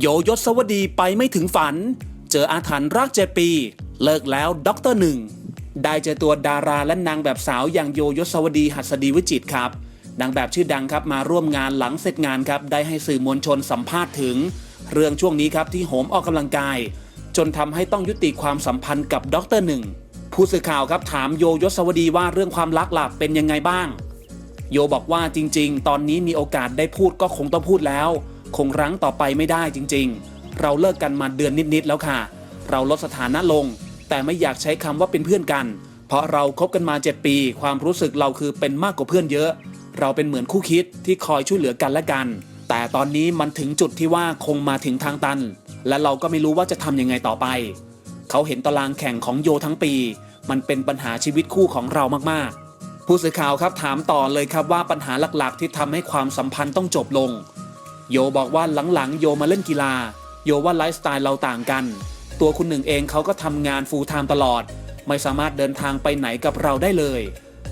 โยยศวดีไปไม่ถึงฝัน เจออาถรรพ์รักเจ็ดปี เลิกแล้วด็อกเตอร์หนึ่งได้เจอตัวดาราและนางแบบสาวอย่างโยยศวดีหัสดีวิจิตครับนางแบบชื่อดังครับมาร่วมงานหลังเสร็จงานครับได้ให้สื่อมวลชนสัมภาษณ์ถึง เรื่องช่วงนี้ครับที่โหมออกกำลังกาย จนทำให้ต้องยุติความสัมพันธ์กับด็อกเตอร์หนึ่งผู้สื่อข่าวครับถามโยยศวดีว่าเรื่องความรักหลักเป็นยังไงบ้าง โยบอกว่าจริง ๆ ตอนนี้มีโอกาสได้พูดก็คงต้องพูดแล้ว คงรั้งต่อไปไม่ได้จริง ๆ เราเลิกกันมาเดือนนิด ๆ แล้วค่ะ เราลดสถานะลง แต่ไม่อยากใช้คำว่าเป็นเพื่อนกัน เพราะเราคบกันมา 7 ปี ความรู้สึกเราคือเป็นมากกว่าเพื่อนเยอะ เราเป็นเหมือนคู่คิดที่คอยช่วยเหลือกันและกัน แต่ตอนนี้มันถึงจุดที่ว่าคงมาถึงทางตัน และเราก็ไม่รู้ว่าจะทำยังไงต่อไป เขาเห็นตารางแข่งของโยทั้งปี มันเป็นปัญหาชีวิตคู่ของเรามากๆ ผู้สื่อข่าวครับถามต่อเลยครับว่าปัญหาหลักๆ ที่ทำให้ความสัมพันธ์ต้องจบลง โยบอกว่าหลังๆ โยมาเล่นกีฬา โยว่าไลฟ์สไตล์เราต่างกัน ตัวคุณหนึ่งเองเขาก็ทำงานฟูลไทม์ตลอด ไม่สามารถเดินทางไปไหนกับเราได้เลย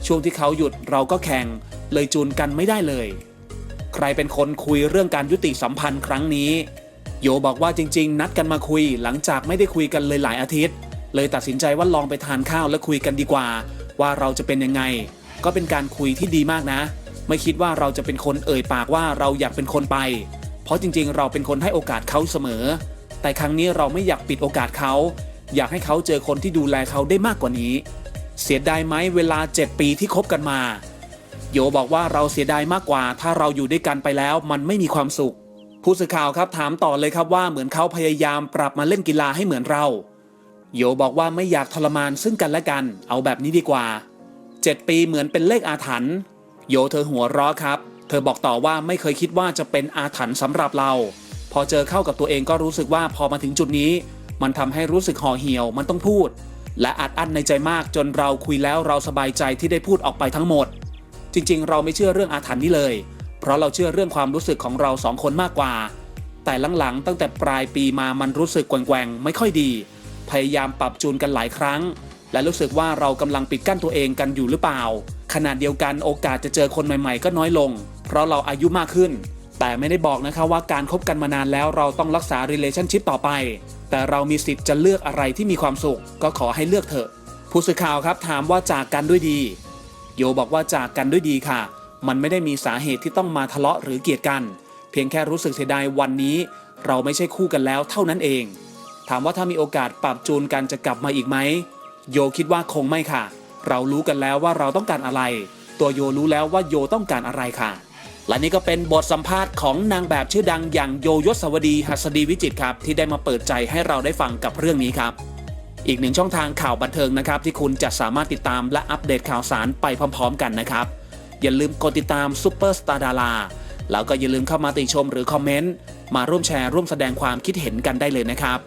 ช่วงที่เขาหยุดเราก็แข่ง เลยจูนกันไม่ได้เลย ใครเป็นคนคุยเรื่องการยุติสัมพันธ์ครั้งนี้ โยบอกว่าจริง ๆ นัดกันมาคุย หลังจากไม่ได้คุยกันเลยหลายอาทิตย์ เลยตัดสินใจว่าลองไปทานข้าวและคุยกันดีกว่า ว่าเราจะเป็นยังไง ก็เป็นการคุยที่ดีมากนะ ไม่คิดว่าเราจะเป็นคนเอ่ยปากว่าเราอยากเป็นคนไป เพราะจริงๆ เราเป็นคนให้โอกาสเขาเสมอ แต่ครั้งนี้เราไม่อยากปิดโอกาสเขา อยากให้เขาเจอคนที่ดูแลเขาได้มากกว่านี้ เสียดายไหมเวลา 7 ปีที่คบกันมา โยบอกว่าเราเสียดายมากกว่า ถ้าเราอยู่ด้วยกันไปแล้วมันไม่มีความสุข ผู้สื่อข่าวครับถามต่อเลยครับว่าเหมือนเขาพยายามปรับมาเล่นกีฬาให้เหมือนเรา โยบอกว่าไม่อยากทรมานซึ่งกันและกัน เอาแบบนี้ดีกว่า 7 ปีเหมือนเป็นเลขอาถรรพ์ โยเธอหัวเราะครับ เธอบอกต่อว่าไม่เคยคิดว่าจะเป็นอาถรรพ์สำหรับเรา พอเจอเข้ากับตัวเองก็รู้สึกว่าพอมาถึงจุดนี้ มันทำให้รู้สึกห่อเหี่ยวมันต้องพูด และอัดอั้นในใจมากจนเราคุยแล้วเราสบายใจที่ได้พูดออกไปทั้งหมด จริง ๆ เราไม่เชื่อเรื่องอาถรรพ์นี้เลย เพราะเราเชื่อเรื่องความรู้สึกของเราสองคนมากกว่า แต่หลังๆตั้งแต่ปลายปีมามันรู้สึกแกว่งๆไม่ค่อยดี พยายามปรับจูนกันหลายครั้ง และรู้สึกว่าเรากำลังปิดกั้นตัวเองกันอยู่หรือเปล่า ขณะเดียวกันโอกาสจะเจอคนใหม่ๆ ก็น้อยลง เพราะเราอายุมากขึ้น แต่ไม่ได้บอกนะคะว่าการคบกันมานานแล้วเราต้องรักษา relationship ต่อไป แต่เรามีสิทธิ์จะเลือกอะไรที่มีความสุข ก็ขอให้เลือกเถอะ ผู้สื่อข่าวครับถามว่าจากกันด้วยดี โยบอกว่าจากกันด้วยดีค่ะ มันไม่ได้มีสาเหตุที่ต้องมาทะเลาะหรือเกลียดกัน เพียงแค่รู้สึกเสียดายวันนี้ เราไม่ใช่คู่กันแล้วเท่านั้นเอง ถามว่าถ้ามีโอกาสปรับจูนกันจะกลับมาอีกไหมโยคิดว่าคงไม่ค่ะ เรารู้กันแล้วว่าเราต้องการอะไร ตัวโยรู้แล้วว่าโยต้องการอะไรค่ะ และนี่ก็เป็นบทสัมภาษณ์ของนางแบบชื่อดังอย่างโยยศวดีหัสดีวิจิตครับ ที่ได้มาเปิดใจให้เราได้ฟังกับเรื่องนี้ครับ อีกหนึ่งช่องทางข่าวบันเทิงนะครับ ที่คุณจะสามารถติดตามและอัปเดตข่าวสารไปพร้อม ๆ กันนะครับ อย่าลืมกดติดตามซูเปอร์สตาร์ดาราแล้วก็อย่าลืมเข้ามาติชมหรือคอมเมนต์มาร่วมแชร์ร่วมแสดงความคิดเห็นกันได้เลยนะครับ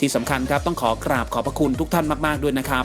ที่สำคัญครับต้องขอกราบขอบพระคุณทุกท่านมาก ๆ ด้วยนะครับ